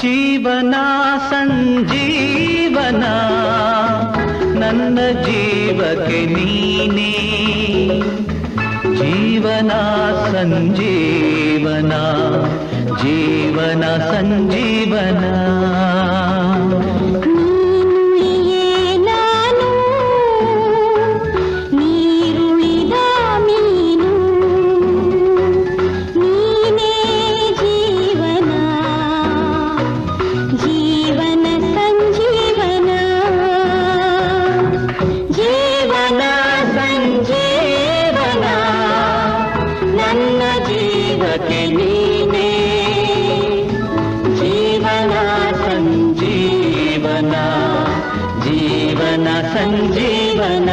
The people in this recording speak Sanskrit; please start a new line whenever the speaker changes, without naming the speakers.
ಜೀವನ ಸಂಜೀವನ ನನ್ನ ಜೀವಕ್ಕೆ ನೀನೇ ಜೀವನ ಸಂಜೀವನ ಜೀವನ ಸಂಜೀವನ
నీనే జీవన సంజీవన జీవన సంజీవన